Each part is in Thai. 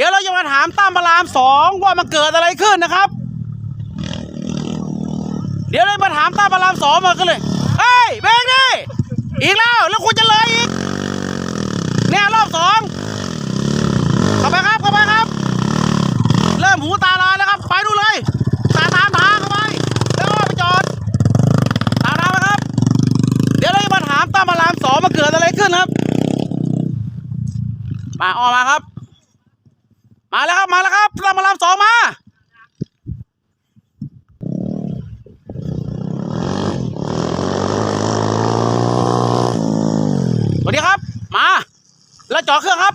ดี๋ยวเราจะมาถามตั้มพระรามสองว่ามันเกิดอะไรขึ้นนะครับ เดี๋ยวเรามาถามตั้มพระรามสองมากันเลยเฮ้ยเบรกดิอีกแล้วแล้วคุณจะเลยอีกเนี่ยรอบสองเข้าไปครับเข้าไปครับ เริ่มหูตาลายแล้วครับ ไปดูเลยตาตามทางเข้าไปแล้วก็ไปจอดตามทางไปครับ เดี๋ยวเราจะมาถามตั้มพระรามสองมาเกิดอะไรขึ้นครับ มาออกมาครับ มาแล้วครับ มาแล้วครับตั้มพระรามสองมาสวัสดีครับ มา แล้วจอดเครื่องครับ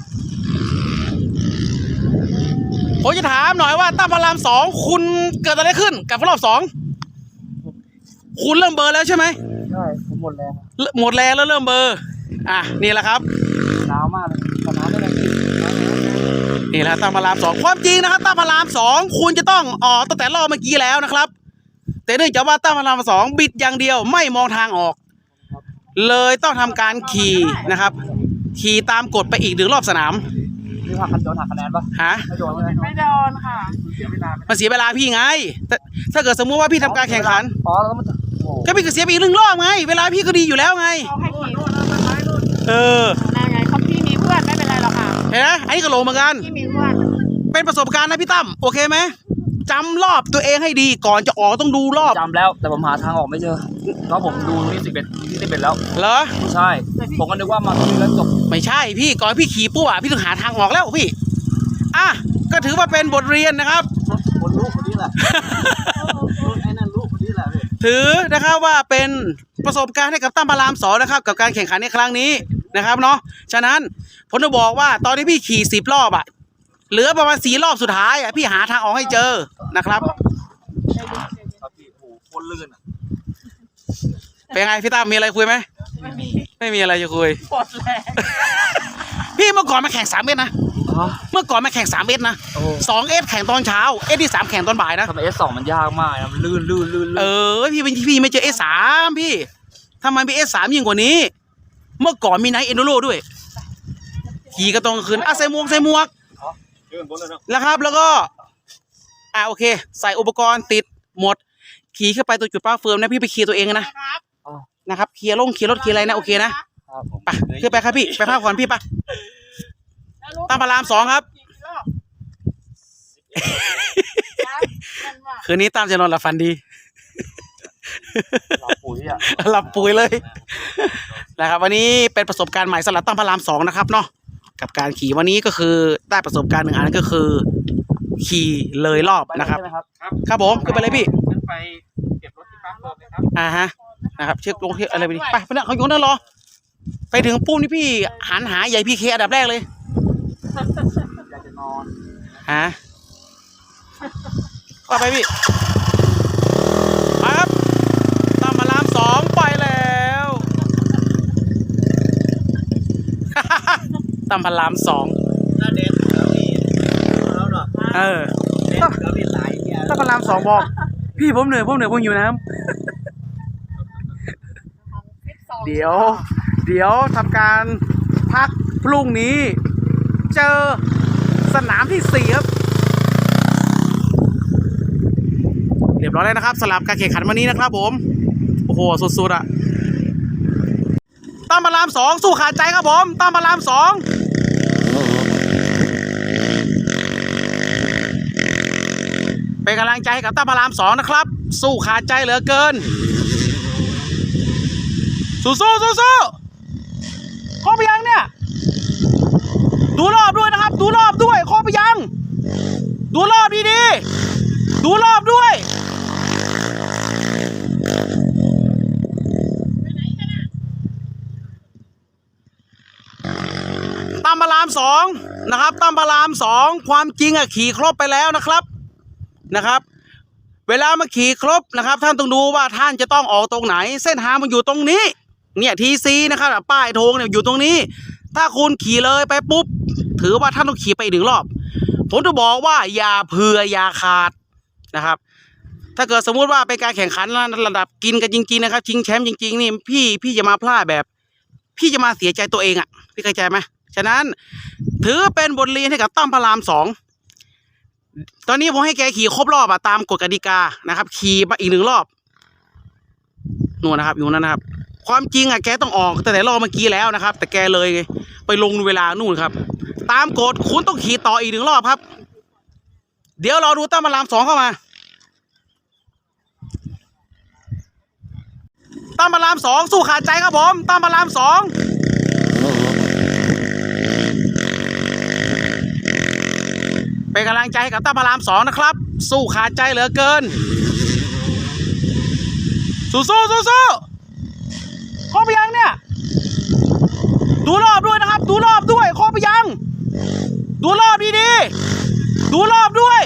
ผมจะถามหน่อยว่าตั้มพระรามสองคุณเกิดอะไรขึ้นกับรอบสอง คุณเริ่มเบลอร์แล้วใช่ไหมใช่ผมหมดแรงเริ่มหมดแรงแล้วเริ่มเบลอร์ อะ นี่แหละครับหนาวมากเลยขนาดไม่ได้กิน นี่แหละตั้มพระรามสองความจริงนะครับตั้มพระรามสองคุณจะต้องออกตั้งแต่รอบเมื่อกี้แล้วนะครับ แต่เนื่องจากว่าตั้มพระรามสองบิดอย่างเดียวไม่มองทางออก เลยต้องทำการขี่นะครับ ขี่ตามกฎไปอีกหนึ่งรอบสนามนี่หักคะแนนหักคะแนนปะฮะไม่โดนใช่ไหมไม่โดนค่ะเสียเวลามันเสียเวลาพี่ไงถ้าถ้าเกิดสมมุติว่าพี่ทำการแข่งขันอ๋อแล้วมันจะโอ้โหก็พี่ก็เสียไปอีกหนึ่งรอบไง เวลาพี่ก็ดีอยู่แล้วไงเขาให้ขี่เออ เห็นไหมอันนี้ก็โลเหมือนกันพี่มีเพื่อนเป็นประสบการณ์นะพี่ตั้มโอเคไหมจำรอบตัวเองให้ดีก่อนจะออกต้องดูรอบจำแล้วแต่ผมหาทางออกไม่เจอเพราะผมดูนี่สิบเอ็ดที่สิบเอ็ดแล้ว เหรอใช่ ผมก็นึกว่ามาคุยแล้วจบไม่ใช่พี่ก่อนพี่ขี่ปุ๊บอะพี่ต้องหาทางออกแล้วพี่อะก็ถือว่าเป็นบทเรียนนะครับ คนลูกคนนี้แหละรุ่นไอ้นั่นลูกคนนี้แหละพี่ ถือนะครับว่าเป็นประสบการณ์ให้กับตั้มพระรามสองนะครับ กับการแข่งขันในครั้งนี้ นะครับเนาะฉะนั้นผมจะบอกว่าตอนที่พี่ขี่สิบรอบอะเหลือประมาณสี่รอบสุดท้ายอะพี่หาทางออกให้เจอนะครับครับพี่โอ้โหโคนลื่นอะเป็นไงพี่ตั้มมีอะไรคุยไหมไม่มีไม่มีอะไรจะคุย ปวดแรงพี่เมื่อก่อนมาแข่งสามเมตรนะอ๋อเมื่อก่อนมาแข่งสามเมตรนะโอ้สองเอสแข่งตอนเช้าเอสที่สามแข่งตอนบ่ายนะ ทำไมเอสสองมันยากมากนะมันลื่นลื่นลื่นเอลื่นอพี่เป็นพี่ไม่เจอเอสสามพี่ทำไมมีเอสสามยิ่งกว่านี้ เมื่อก่อนมีไนท์เอนโดโรด้วย ขี่ก็ตรงคืนอะใส่หมวกใส่หมวกแล้วครับ แล้วก็ อ่าโอเค ใส่อุปกรณ์ติดหมด ขี่เข้าไปตัวจุดป้าเฟิร์มนะพี่ไปเคลียร์ตัวเองนะนะครับนะครับเคลียร์ลงเคลียร์รถเคลียร์อะไรนะโอเคนะครับผมไปขึ้นไปครับพี่ไปพักผ่อนพี่ไปตามพระรามสองครับคืนนี้ตามจะนอนหลับฝันดีเราปุ๋ยอะหลับปุ๋ยเลย นะครับ วันนี้เป็นประสบการณ์ใหม่สำหรับตั้มพระรามสองนะครับเนาะกับการขี่วันนี้ก็คือได้ประสบการณ์หนึ่งอันก็คือ ขี่เลยรอบนะครับใช่ไหมครับครับผมขึ้นไปเลยพี่ขึ้นไปเก็บรถที่ปั๊มเพิ่มเลยครับอ่าฮะนะครับเช็คลงเช็คอะไรไปดิไปไปเนี่ยเขาอยู่นั่นรอไปถึงปุ๊บนี่พี่หันหาใหญ่พีเคอันดับแรกเลยอยากจะนอนฮะเข้าไปพี่มาครับตั้มพระรามสองไปแล้ว ตั้มพระรามสองถ้าเด็ดแล้วนี่แล้วเนาะเออเด็ดแล้วมีสายเนี่ยตั้มพระรามสองบอก พี่ผมเหนื่อยผมเหนื่อยผมอยู่น้ำเดี๋ยว เดี๋ยวทำการพักพรุ่งนี้ เจอสนามที่สี่ครับเรียบร้อยแล้วนะครับสลับการแข่งขันวันนี้นะครับ ผม โอ้โหสุดๆอะตั้มพระรามสองสู้ขาดใจครับผมตั้มพระรามสอง เป็นกำลังใจให้กับตั้มพระรามสองนะครับ สู้ขาดใจเหลือเกิน สู้สู้สู้สู้ครบยังเนี่ย ดูรอบด้วยนะครับ ดูรอบด้วยครบยัง ดูรอบดีๆ ดูรอบด้วยตามพระรามสองนะครับตามพระรามสองความจริงอะขี่ครบไปแล้วนะครับ นะครับ เวลามาขี่ครบนะครับ ท่านต้องดูว่าท่านจะต้องออกตรงไหน เส้นทางมันอยู่ตรงนี้ เนี่ยทีซีนะครับป้ายธงเนี่ยอยู่ตรงนี้ ถ้าคุณขี่เลยไปปุ๊บ ถือว่าท่านต้องขี่ไปหนึ่งรอบ ผมจะบอกว่าอย่าเผื่ออย่าขาดนะครับถ้าเกิดสมมุติว่าเป็นการแข่งขันระดับกินกันจริงๆนะครับชิงแชมป์จริงๆนี่พี่พี่จะมาพลาดแบบ พี่จะมาเสียใจตัวเองอะ พี่เข้าใจไหมฉะนั้น ถือเป็นบทเรียนให้กับตั้มพระรามสอง ตอนนี้ผมให้แกขี่ครบรอบอะตามกฎกติกานะครับ ขี่มาอีกหนึ่งรอบนู่นนะครับ อยู่นั่นนะครับ ความจริงอะแกต้องออกแต่แต่รอบเมื่อกี้แล้วนะครับ แต่แกเลยไปลงเวลานู่นครับ ตามกฎคุณต้องขี่ต่ออีกหนึ่งรอบครับ เดี๋ยวรอดูตั้มพระรามสองเข้ามาตั้มพระรามสองสู้ขาดใจครับผมตั้มพระรามสอง เป็นกำลังใจให้กับตั้มพระรามสองนะครับ สู้ขาดใจเหลือเกิน สู้สู้สู้สู้ครบยังเนี่ย ดูรอบด้วยนะครับ ดูรอบด้วยครบยัง ดูรอบดีๆ ดูรอบด้วย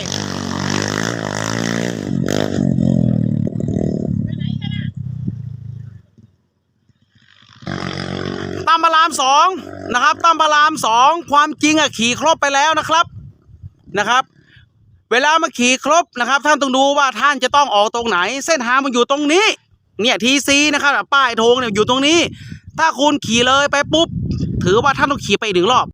ตั้มพระรามสองนะครับตั้มพระรามสองความจริงอะขี่ครบไปแล้วนะครับ นะครับ เวลามาขี่ครบนะครับ ท่านต้องดูว่าท่านจะต้องออกตรงไหน เส้นทางมันอยู่ตรงนี้ เนี่ยทีซีนะครับป้ายธงเนี่ยอยู่ตรงนี้ ถ้าคุณขี่เลยไปปุ๊บ ถือว่าท่านต้องขี่ไปอีกหนึ่งรอบ